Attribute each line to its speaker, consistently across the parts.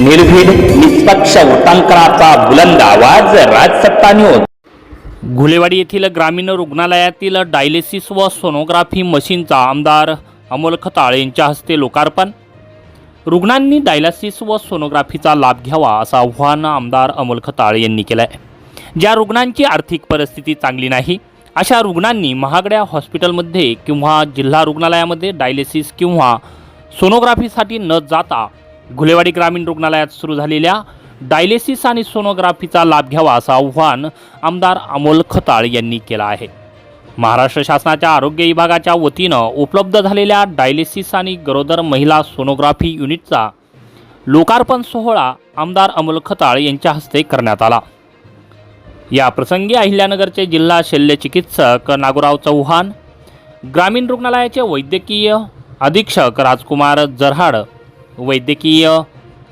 Speaker 1: निर्भीड निष्पक्ष वृत्तांकनाचा बुलंद आवाज राजसत्ता न्यूज घुलेवाडी येथील ग्रामीण रुग्णालयातील डायलिसिस व सोनोग्राफी मशीनचा आमदार अमोल खताळ यांच्या हस्ते लोकार्पण. रुग्णांनी डायलिसिस व सोनोग्राफीचा लाभ घ्यावा असं आव्हान आमदार अमोल खताळ यांनी केलं आहे ज्या रुग्णांची आर्थिक परिस्थिती चांगली नाही अशा रुग्णांनी महागड्या हॉस्पिटलमध्ये किंवा जिल्हा रुग्णालयामध्ये डायलिसिस किंवा सोनोग्राफीसाठी न जाता घुलेवाडी ग्रामीण रुग्णालयात सुरू झालेल्या डायलिसिस आणि सोनोग्राफीचा लाभ घ्यावा असं आव्हान आमदार अमोल खताळ यांनी केलं आहे. महाराष्ट्र शासनाच्या आरोग्य विभागाच्या वतीनं उपलब्ध झालेल्या डायलिसिस आणि गरोदर महिला सोनोग्राफी युनिटचा लोकार्पण सोहळा आमदार अमोल खताळ यांच्या हस्ते करण्यात आला. या प्रसंगी अहिल्यानगरचे जिल्हा शल्यचिकित्सक नागोराव चव्हाण ग्रामीण रुग्णालयाचे वैद्यकीय अधीक्षक राजकुमार जरहाड वैद्यकीय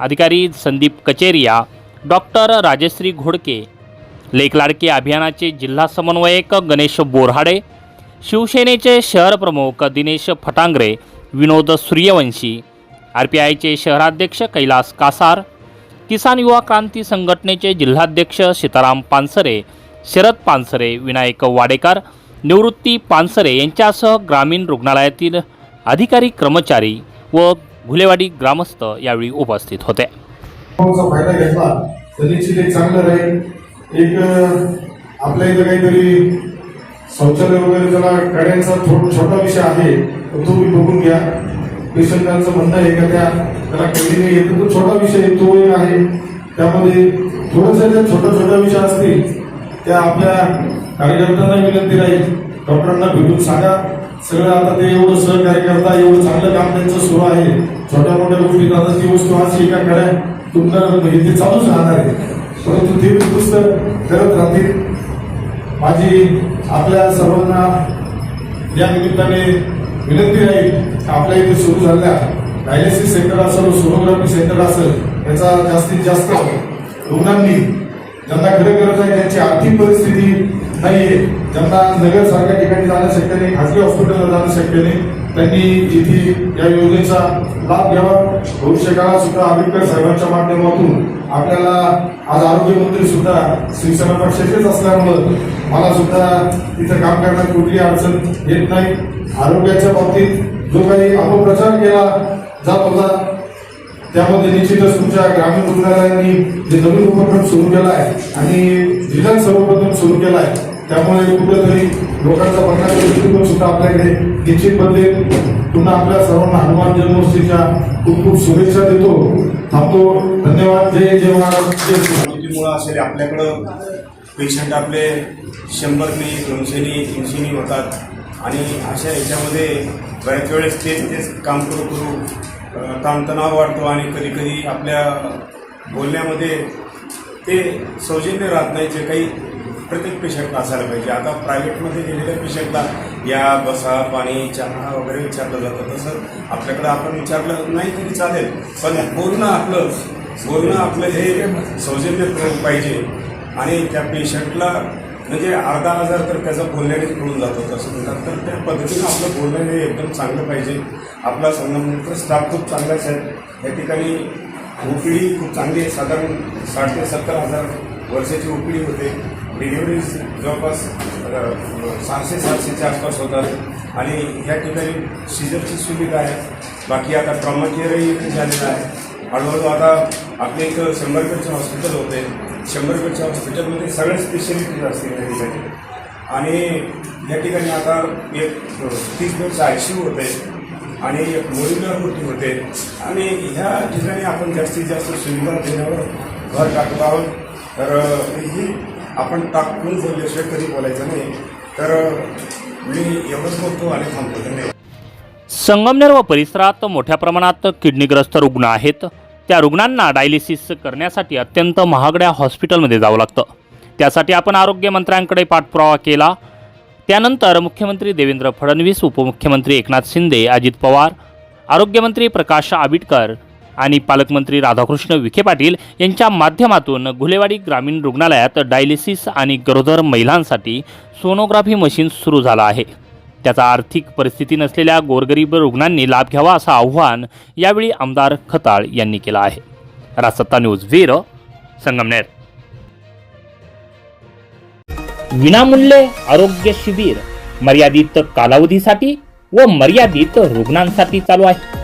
Speaker 1: अधिकारी संदीप कचेरिया डॉक्टर राजश्री घोडके लेखलाडके अभियानाचे जिल्हा समन्वयक गणेश बोरहाडे शिवसेनेचे शहर प्रमुख दिनेश फटांगरे विनोद सूर्यवंशी आर पी आयचे शहराध्यक्ष कैलास कासार किसान युवा क्रांती संघटनेचे जिल्हाध्यक्ष सीताराम पानसरे शरद पानसरे विनायक वाडेकर निवृत्ती पानसरे यांच्यासह ग्रामीण रुग्णालयातील अधिकारी कर्मचारी व घुलेवाडी ग्रामस्थ यावेळी उपस्थित होते.
Speaker 2: फायदा घेतला. तर निश्चित एक चांगलं राहील एक आपल्या इथं काहीतरी शौचालय वगैरे जरा गाड्यांचा थोडा छोटा विषय आहे तर तो तुम्ही बघून घ्या. पेशंटांचं म्हणणं आहे का त्या त्याला कधी येतो तो छोटा विषय तो एक आहे. त्यामध्ये थोडंसं ज्या छोट्या छोट्या विषय असतील त्या आपल्या कार्यकर्त्यांना विनंती राहील. डॉक्टरांना भेटून सांगा. सगळं आता ते एवढं सहकार्य करता एवढं चांगलं काम त्यांचं सुरू आहे. छोट्या मोठ्या गोष्टी जातात ती वस्तू आज एका कड्या तुमचं ते चालूच राहणार आहे. परंतु ते पुस्तक करत राहतील. माझी आपल्या सर्वांना या निमित्ताने विनंती राहील आपल्या इथे सुरू झालेल्या डायलिसिस सेंटर असेल सोनोग्राफी सेंटर असेल याचा जास्तीत जास्त रुग्णांनी ज्यांना खरं गरज आहे त्यांची आर्थिक परिस्थिती नाहीये. ज्यांना नगर सारख्या ठिकाणी जाणं शक्य नाही खाजगी हॉस्पिटलला जाणं शक्य नाही त्यांनी इथे या योजनेचा लाभ घ्यावा. भविष्यकाळात सुद्धा आंबेडकर साहेबांच्या माध्यमातून आपल्याला आज आरोग्यमंत्री सुद्धा शिवसेना पक्षाचेच असल्यामुळं मला सुद्धा तिथं काम करण्यात कुठली अडचण येत नाही. आरोग्याच्या बाबतीत जो काही अपप्रचार केला जात होता त्यामध्ये निश्चितच तुमच्या ग्रामीण रुग्णालयांनी जे नवीन उपक्रम सुरू केला आहे आणि जिल्ह्यात सर्वप्रथम सुरू केला आहे त्यामुळे कुठेतरी लोकांचा बघण्याचा दृष्टिकोन सुद्धा आपल्याकडे निश्चित बदलेल पुन्हा आपल्या सर्वांना हनुमान जन्मोत्सवीच्या खूप खूप शुभेच्छा देतो. थांबतो. धन्यवाद. जय जय महाराज.
Speaker 3: असेल आपल्याकडं पेशंट आपले शंभरनी दोनशेनी तीनशेनी होतात. आणि अशा याच्यामध्ये बऱ्याच वेळेस तेच तेच काम करू करू ताणतणाव वाढतो आणि कधी कधी आपल्या बोलण्यामध्ये ते सौजन्य राहत नाही जे काही प्रत्येक पेशंटला असायला पाहिजे. आता प्रायव्हेटमध्ये गेलेल्या पेशंटला या बसा पाणी चहा वगैरे विचारलं जातं. तसं आपल्याकडं आपण विचारलं नाही तरी चालेल. पण बोलणं आपलं बोलणं आपलं हे सौजन्य पाहिजे. आणि त्या पेशंटला म्हणजे अर्धा हजार तर त्याचा बोलण्यानेच कळून जातो. तसं म्हणतात. तर त्या पद्धतीनं आपलं बोलणं हे एकदम चांगलं पाहिजे. आपला संगमनेरचा स्टाफ खूप चांगलाच आहे या ठिकाणी ओपीडी खूप चांगली आहे. साधारण साठ ते सत्तर हजार वर्षाची ओपीडी होते. डिलिव्हरी जवळपास सहाशे सातशेच्या आसपास होतात. आणि या ठिकाणी सिजरची सुविधा आहे. बाकी आता ट्रॉमाकेअरही इथे झालेलं आहे. हळूहळू आता आपल्या इथं शंभर बेडचं हॉस्पिटल होते. शंभर बेडच्या हॉस्पिटलमध्ये सगळ्या स्पेशलिटीज असतील त्या ठिकाणी. आणि या ठिकाणी आता एक तीस बेडचं आय सी यू होते. आणि एक मोरिंगर मोठी होते. आणि ह्या ठिकाणी आपण जास्तीत जास्त सुविधा देण्यावर भर टाकत आहोत. तर ही आपण टाकून बोलल्याशिवाय कधी बोलायचं नाही तर मी एवढंच बोलतो आणि थांबतो. धन्यवाद.
Speaker 1: संगमनेर व परिसरात मोठ्या प्रमाणात किडनीग्रस्त रुग्ण आहेत. त्या रुग्णांना डायलिसिस करण्यासाठी अत्यंत महागड्या हॉस्पिटलमध्ये जावं लागतं. त्यासाठी आपण आरोग्यमंत्र्यांकडे पाठपुरावा केला. त्यानंतर मुख्यमंत्री देवेंद्र फडणवीस उपमुख्यमंत्री एकनाथ शिंदे अजित पवार आरोग्यमंत्री प्रकाश आबिटकर आणि पालकमंत्री राधाकृष्ण विखे पाटील यांच्या माध्यमातून घुलेवाडी ग्रामीण रुग्णालयात डायलिसिस आणि गरोदर महिलांसाठी सोनोग्राफी मशीन सुरू झालं आहे. त्याचा आर्थिक परिस्थिती नसलेल्या गोरगरीब रुग्णांनी लाभ घ्यावा असं आव्हान यावेळी आमदार खताळ यांनी केलं आहे. रासत्ता न्यूज वीर संगमनेर. विनामूल्य आरोग्य शिबिर मर्यादित कालावधीसाठी व मर्यादित रुग्णांसाठी चालू आहे.